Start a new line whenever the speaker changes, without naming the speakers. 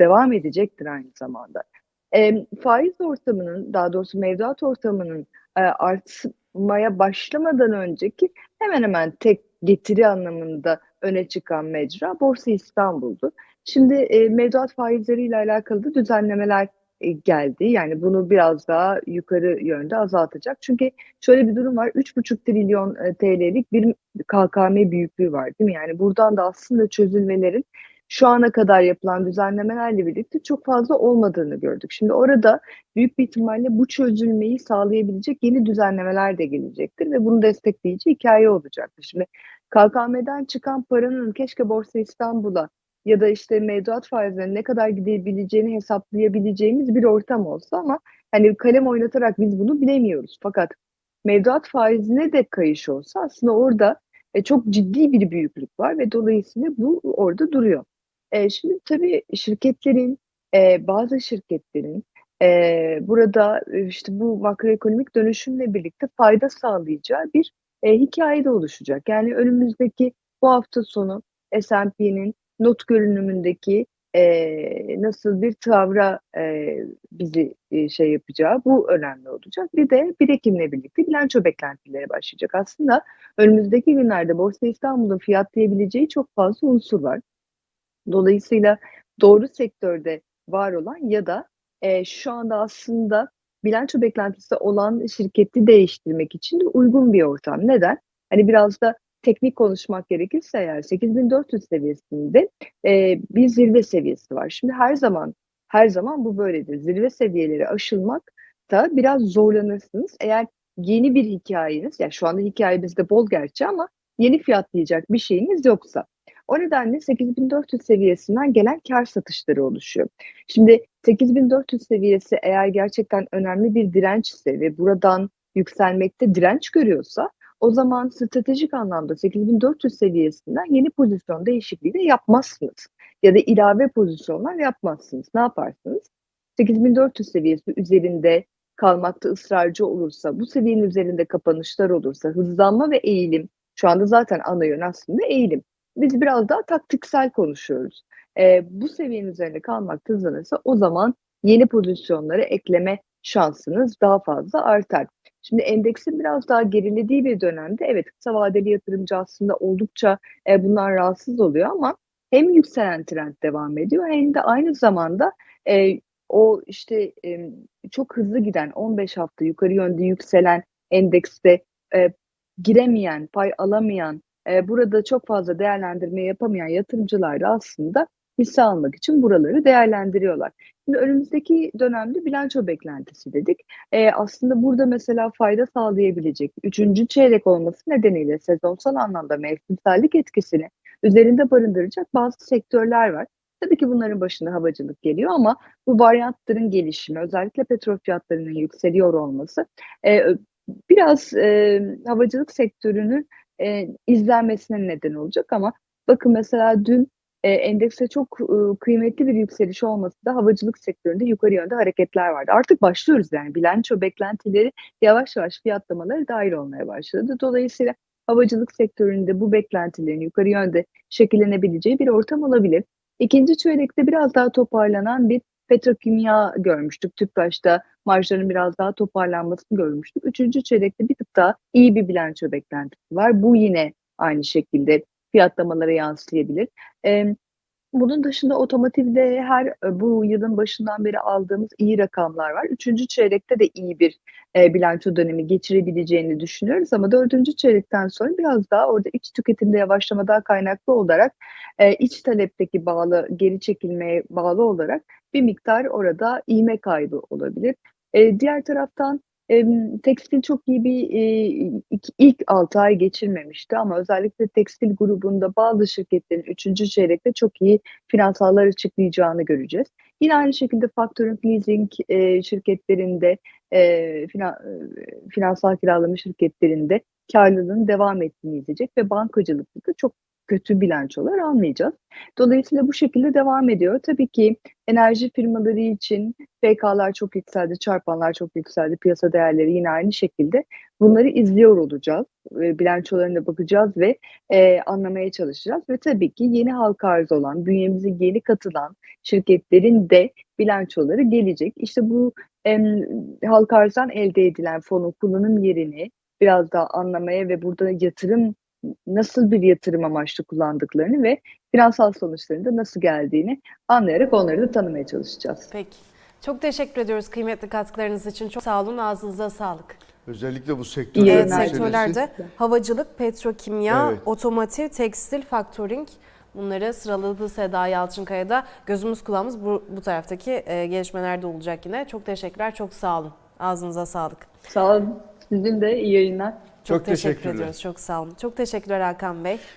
devam edecektir aynı zamanda. Emm, faiz ortamının, daha doğrusu mevduat ortamının, eee, artmaya başlamadan önceki hemen hemen tek getiri anlamında öne çıkan mecra Borsa İstanbul'du. Şimdi, eee, mevduat faizleriyle alakalı da düzenlemeler, eee, geldi. Yani bunu biraz daha yukarı yönde azaltacak. Çünkü şöyle bir durum var, 3.5 trilyon eee, TL'lik bir KKM büyüklüğü var, değil mi? Yani buradan da aslında çözülmelerin şu ana kadar yapılan düzenlemelerle birlikte çok fazla olmadığını gördük. Şimdi orada büyük bir ihtimalle bu çözülmeyi sağlayabilecek yeni düzenlemeler de gelecektir ve bunu destekleyici hikâye olacaktır. Şimdi KKM'den çıkan paranın keşke Borsa İstanbul'a ya da, işte, mevduat faizlerine ne kadar gidebileceğini hesaplayabileceğimiz bir ortam olsa ama, hani, kalem oynatarak biz bunu bilemiyoruz. Fakat mevduat faizine de kayış olsa aslında orada, eee, çok ciddi bir büyüklük var ve dolayısıyla bu orada duruyor. Eee, şimdi tabii şirketlerin, eee, bazı şirketlerin, eee, burada, işte, bu makroekonomik dönüşümle birlikte fayda sağlayacağı bir, eee, hikâye de oluşacak. Yani önümüzdeki bu hafta sonu S&P'nin not görünümündeki, eee, nasıl bir tavra, eee, bizi, eee, şey yapacağı, bu önemli olacak. Bir de 1 Ekim'le birlikte bilanço beklentileri başlayacak. Aslında önümüzdeki günlerde Borsa İstanbul'un fiyatlayabileceği çok fazla unsur var. Dolayısıyla doğru sektörde var olan ya da, eee, şu anda aslında bilanço beklentisi olan şirketi değiştirmek için de uygun bir ortam. Neden? Hani, biraz da teknik konuşmak gerekirse eğer 8.400 seviyesinde, eee, bir zirve seviyesi var. Şimdi her zaman, her zaman bu böyledir. Zirve seviyeleri aşılmakta biraz zorlanırsınız. Eğer yeni bir hikâyeniz, ya, şu anda hikâyemiz de bol gerçi ama yeni fiyatlayacak bir şeyiniz yoksa. O nedenle 8.400 seviyesinden gelen kâr satışları oluşuyor. Şimdi 8.400 seviyesi eğer gerçekten önemli bir dirençse ve buradan yükselmekte direnç görüyorsa o zaman stratejik anlamda 8.400 seviyesinden yeni pozisyon değişikliği de yapmazsınız ya da ilave pozisyonlar yapmazsınız. Ne yaparsınız? 8.400 seviyesi üzerinde kalmakta ısrarcı olursa, bu seviyenin üzerinde kapanışlar olursa, hızlanma ve eğilim, şu anda zaten ana yön aslında eğilim. Biz biraz daha taktiksel konuşuyoruz. Eee, bu seviyenin üzerinde kalmakta hızlanırsa o zaman yeni pozisyonları ekleme şansınız daha fazla artar. Şimdi endeksin biraz daha gerilediği bir dönemde evet, kısa vadeli yatırımcı aslında oldukça, eee, bundan rahatsız oluyor ama hem yükselen trend devam ediyor hem de aynı zamanda, eee, o, işte, emm, çok hızlı giden 15 hafta yukarı yönde yükselen endekste, eee, giremeyen, pay alamayan, eee, burada çok fazla değerlendirme yapamayan yatırımcılar da aslında hisse almak için buraları değerlendiriyorlar. Şimdi önümüzdeki dönemde bilanço beklentisi dedik. Eee, aslında burada mesela fayda sağlayabilecek 3. çeyrek olması nedeniyle sezonsal anlamda mevsimsellik etkisini üzerinde barındıracak bazı sektörler var. Tabii ki bunların başında havacılık geliyor ama bu varyantların gelişimi, özellikle petrol fiyatlarının yükseliyor olması, ö biraz, eee, havacılık sektörünün, eee, izlenmesine neden olacak ama bakın mesela dün, eee, endekste çok, ııı, kıymetli bir yükseliş olmasa da havacılık sektöründe yukarı yönde hareketler vardı. Artık başlıyoruz yani bilanço beklentileri yavaş yavaş fiyatlamalara dâhil olmaya başladı. Dolayısıyla havacılık sektöründe bu beklentilerin yukarı yönde şekillenebileceği bir ortam olabilir. 2. çeyrekte biraz daha toparlanan bir petrokimya görmüştük. Tüpraş'ta marjların biraz daha toparlanmasını görmüştük. 3. çeyrekte bir tık daha iyi bir bilanço beklentisi var. Bu yine aynı şekilde fiyatlamalara yansıyabilir. Emm, bunun dışında otomotivde her, eee, bu yılın başından beri aldığımız iyi rakamlar var. 3. çeyrekte de iyi bir, eee, bilanço dönemi geçirebileceğini düşünüyoruz ama 4. çeyrekten sonra biraz daha orada iç tüketimde yavaşlamadan kaynaklı olarak, eee, iç talepteki bağlı geri çekilmeye bağlı olarak bir miktar orada ivme kaybı olabilir. Eee, diğer taraftan, emm, tekstil çok iyi bir, iii, ik ilk 6 ay geçirmemişti ama özellikle tekstil grubunda bazı şirketlerin 3. çeyrekte çok iyi finansallar açıklayacağını göreceğiz. Yine aynı şekilde faktöring, leasing, eee, şirketlerinde, eee, eee, finansal kiralama şirketlerinde kârlılığın devam ettiğini izleyecek ve bankacılıkta da çok kötü bilançolar almayacağız. Dolayısıyla bu şekilde devam ediyor. Tabii ki enerji firmaları için FK'lar çok yükseldi, çarpanlar çok yükseldi, piyasa değerleri yine aynı şekilde. Bunları izliyor olacağız. E, bilançolarına bakacağız ve e, anlamaya çalışacağız. Ve tabii ki yeni halka arz olan, bünyemize yeni katılan şirketlerin de bilançoları gelecek. İşte bu em, halka arzdan elde edilen fonun kullanım yerini biraz daha anlamaya ve burada yatırım nasıl bir yatırım amaçlı kullandıklarını ve finansal sonuçlarının da nasıl geldiğini anlayarak onları da tanımaya çalışacağız.
Peki. Çok teşekkür ediyoruz kıymetli katkılarınız için. Çok sağ olun. Ağzınıza sağlık.
Özellikle bu sektörler
Evet, sektörlerde havacılık, petrokimya,
Evet.
otomotiv, tekstil, faktörink bunları sıraladı Seda Yalçınkaya da. Gözümüz kulağımız bu, bu taraftaki e, gelişmelerde olacak yine. Çok teşekkürler, çok sağ olun. Ağzınıza sağlık.
Sağ olun. Sizin de iyi yayınlar.
Çok,
Çok
teşekkür
teşekkürler.
ediyoruz. Çok sağ olun. Çok teşekkürler Hakan Bey. Kıymetli